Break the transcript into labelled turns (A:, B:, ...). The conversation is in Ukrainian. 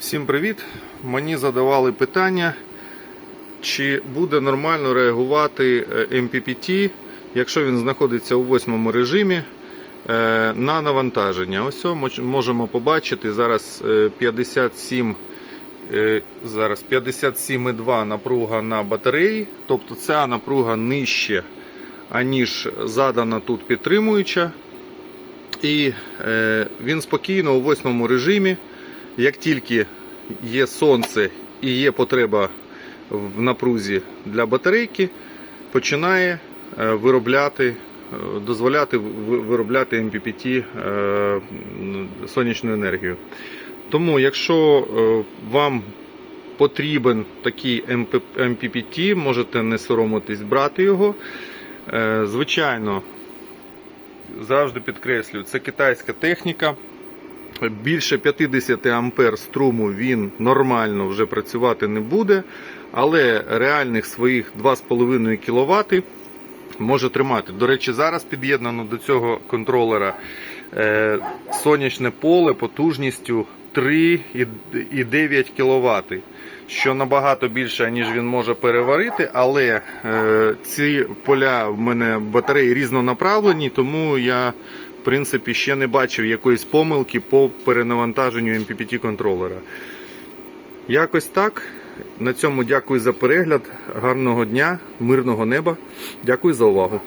A: Всім привіт! Мені задавали питання, чи буде нормально реагувати е, MPPT, якщо він знаходиться у восьмому режимі е, на навантаження. Ось можемо побачити зараз е, 57, е, зараз 57,2 напруга на батареї, тобто ця напруга нижче, аніж задана тут підтримуюча. І е, він спокійно у восьмому режимі. Як тільки є сонце і є потреба в напрузі для батарейки, починає е, виробляти, е, дозволяти виробляти е, сонячну енергію. Тому, якщо вам потрібен такий MPPT, можете не соромитись брати його. Звичайно, завжди підкреслюю, це китайська техніка. Більше 50 ампер струму він нормально вже працювати не буде, але реальних своїх 2,5 кВт може тримати. До речі, зараз під'єднано до цього контролера е, сонячне поле потужністю 3,9 кВт, що набагато більше, ніж він може переварити, але е, ці поля в мене батареї різнонаправлені, тому я в принципі ще не бачив якоїсь помилки по перенавантаженню MPPT контролера. Якось так. На цьому дякую за перегляд. Гарного дня, мирного неба. Дякую за увагу.